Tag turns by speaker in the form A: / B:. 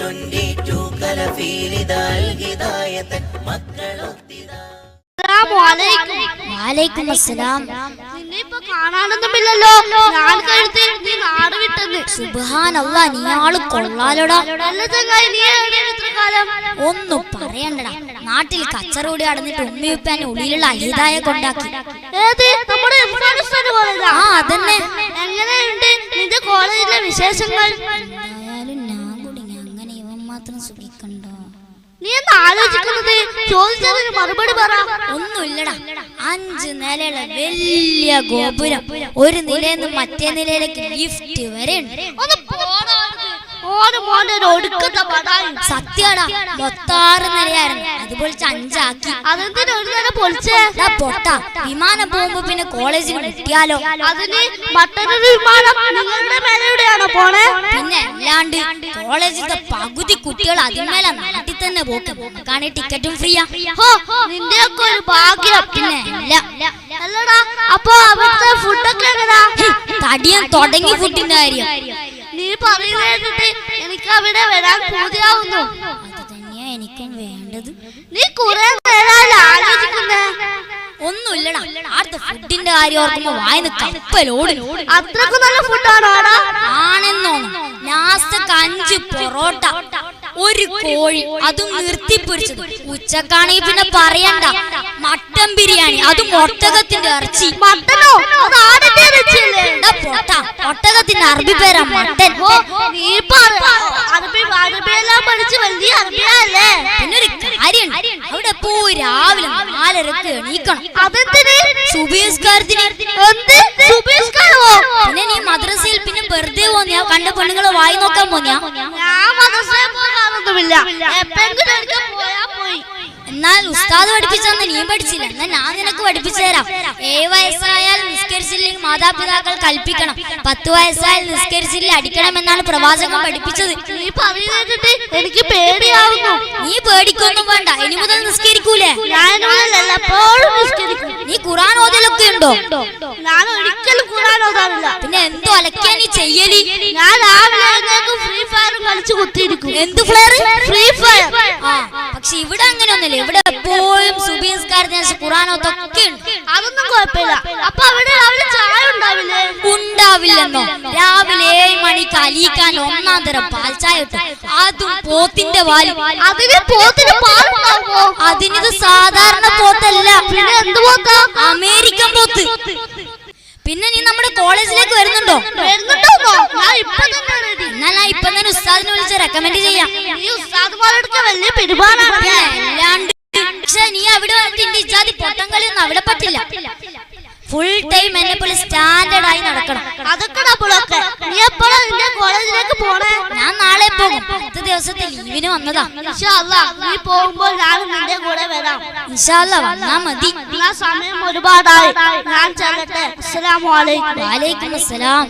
A: Twenty two കലഫീലിതാൽ ഹിദായത്തൻ മക്കളൊത്തിതാ
B: വാലൈക്കും അസ്സലാം
C: നിന്നെ ഇപ്പൊ കാണാനൊന്നുമില്ലല്ലോ ഞാൻ കഴുത്തി നീ നാട് വിട്ടെന്ന്.
B: സുബ്ഹാനല്ല നീ ആൾ കൊള്ളാലോടാ.
C: നല്ല ചങ്ങായി നീ കാലം?
B: ഒന്നും പറയണ്ടടാ. നാട്ടിൽ കച്ചറോടി അടന്നിട്ട് ഉമ്മിയുപ്പാൻ ഉള്ളിലുള്ള അഹിതായ കൊണ്ടാക്കി.
C: ഏത്? നമ്മുടെ
B: ആ അതന്നെ.
C: എങ്ങനെയുണ്ട്? നിന്റെ കോളേജിലെ വിശേഷങ്ങൾ? നീ എന്താ ആലോചിക്കുന്നത്? ചോദിച്ചതിന് മറുപടി പറ.
B: ഒന്നുമില്ലടാ. അഞ്ച് നിലയുള്ള വലിയ ഗോപുരം. ഒരു നിലയിൽ നിന്ന് മറ്റേ നിലയിലേക്ക് ലിഫ്റ്റ് വരെ
C: ഒന്ന്
B: സത്യടാ. മൊത്താറ് നിലയായിരുന്നു. അതുപോലെ അഞ്ചാക്കി.
C: അതെന്തിനാ ഒരു നേരം പൊളിച്ചേ?
B: പൊട്ട. വിമാനം പോകുമ്പോ പിന്നെ കോളേജിൽ മുട്ടിയാലോ
C: അതിന് മറ്റൊരു വിമാനം നിങ്ങളുടെ മേലെവിടെയാണോ പോണേ?
B: പിന്നെ അല്ലാണ്ട് കോളേജിലത്തെ പകുതി കുട്ടികൾ അതിന്മേലെ നാട്ടിൽ തന്നെ പോക്ക്. കാരണം ടിക്കറ്റും ഫ്രീയാ.
C: ഹോ നിന്റെയൊക്കെ ഒരു ഭാഗ്യം
B: പിന്നെ അല്ല
C: അല്ലടാ അപ്പൊ അവിടുത്തെ ഫുഡൊക്കെ എങ്ങനാ
B: തടിയാൻ തുടങ്ങി ഫുഡിന്റെ കാര്യം
C: നീ പറയുന്നത് എനിക്ക് അവിടെ വരാൻ പൂതിയാവുന്നു.
B: അത് തന്നെയാ എനിക്കും വേണ്ടത്.
C: നീ കുറെ നേരമല്ല ആലോചിക്കുന്നേ.
B: ഒന്നുമില്ലടാ. അടുത്ത ഫുഡിന്റെ കാര്യം ഓർക്കുമ്പോ വായന്ന് കപ്പലോട്
C: അത്രക്കും നല്ല ഫുഡാണോ
B: ആണെന്നോണം. ലാസ്റ്റ് അഞ്ച് പൊറോട്ട. ഒരു കോഴി അതും നിർത്തിപ്പൊരിച്ചത് ഉച്ചക്കാണെങ്കിൽ പിന്നെ പറയണ്ട. മട്ടൻ ബിരിയാണി അതും ഒട്ടകത്തിന്റെ ഇറച്ചി.
C: മട്ടനോ?
B: ഒട്ടകത്തിന്റെ അറബി പേരാ മട്ടൻ
C: ഓ നീ ഇപ്പൊ അറ- അറബി അറബിയെല്ലാം പഠിച്ച് വലിയ അറബിയല്ലേ
B: പിന്നെ ഒരു കാര്യം അവിടെ പോയി രാവിലെ നാലരക്ക് എണീക്കണം സുബീസ്കാരത്തിന്.
C: എന്ത്? സുബീഷ്കാരോ
B: പിന്നെ നീ മദ്രസയിൽ പിന്നെ വെറുതെ പോന്നിയാ കണ്ട പെണ്ണുങ്ങളെ വായി നോക്കാൻ പോന്നിയാ
C: ഞാൻ മദ്രസയിൽ പോകാറൊന്നുമില്ല എപ്പെങ്കിലും ഒരിക്കൽ പോയാ പോയി.
B: എന്നാൽ ഉസ്താദ് പഠിപ്പിച്ചെന്ന് നീ പഠിച്ചില്ല. എന്നാൽ ഞാൻ നിനക്ക് പഠിപ്പിച്ചു തരാം. ഏഴ് വയസ്സായാൽ നിസ്കരിച്ചില്ലെങ്കിൽ മാതാപിതാക്കൾ കൽപ്പിക്കണം. പത്ത് വയസ്സായാൽ നിസ്കരിച്ചില്ല അടിക്കണം എന്നാണ് പ്രവാചകൻ പഠിപ്പിച്ചത്.
C: നീ പറഞ്ഞു കേട്ടിട്ട് എനിക്ക് പേടിയാവുന്നു.
B: നീ മുതൽ നിസ്കരിക്കൂലേ? നീ ഖുറാൻ ഓതലൊക്കെ ഉണ്ടോ
C: ഞാൻ ഒരിക്കലും ഖുർആൻ ഓതാറില്ല.
B: പിന്നെ എന്തോ അലക്കാൻ നീ ചെയ്യലി?
C: ഞാൻ രാവിലെ ഫ്രീ ഫയർ കളിച്ച് കുത്തിയിരിക്കും.
B: എന്ത് ഫ്ലെയർ
C: ഫ്രീ ഫയർ
B: ആ പക്ഷെ ഇവിടെ അങ്ങനെയൊന്നുമില്ല. ഇവിടെ എപ്പോഴും സുബീസ്കാരത്തിന് ഖുറാൻ ഓത്തൊക്കെ ഉണ്ട്
C: അതൊന്നും കുഴപ്പമില്ല. അപ്പൊ അവിടെ
B: ഉണ്ടാവില്ലെന്നോ രാവിലെ ഏഴ് മണിക്ക് അലിയിക്കാൻ ഒന്നാം തരം പാൽ ചായ കിട്ടും അതും പോത്തിന്റെ
C: അതിന് പോത്തിന് പാലുണ്ടാവോ
B: അതിനിത് സാധാരണ പോത്തല്ല.
C: പിന്നെ എന്ത് പോത്താ?
B: അമേരിക്കൻ പോത്ത്. പിന്നെ നീ നമ്മുടെ കോളേജിലേക്ക് വരുന്നുണ്ടോ. എന്നാൽ ഞാൻ ഇപ്പൊ തന്നെ ഉസ്താദിനെ വിളിച്ച് റെക്കമെൻഡ് ചെയ്യാം. അല്ലാണ്ട് പക്ഷെ നീ അവിടെ വന്നിട്ട് ഇജാതി പൊട്ടം കളിയൊന്നും അവിടെ പറ്റില്ല ഫുൾ ടൈം എന്നെ പോലെ സ്റ്റാൻഡേർഡ് ആയി
C: അതൊക്കെ ഡബിളൊക്കെ നീ എപ്പോഴാ നിന്റെ കോളേജിലേക്ക് പോണേ?
B: ഞാൻ നാളെ പോകും. പത്ത് ദിവസത്തെ ലീവിന് വന്നതാ.
C: ഇൻഷാ അല്ലാ, നീ പോകുമ്പോൾ ഞാൻ നിന്റെ കൂടെ വരാം.
B: ഇൻഷാല്ല വന്നാ മതി.
C: സമയം ഒരുപാടായി. ഞാൻ ചെല്ലട്ടെ. അസ്സലാമു അലൈക്കും.
B: വാലേക്കും അസ്സലാം.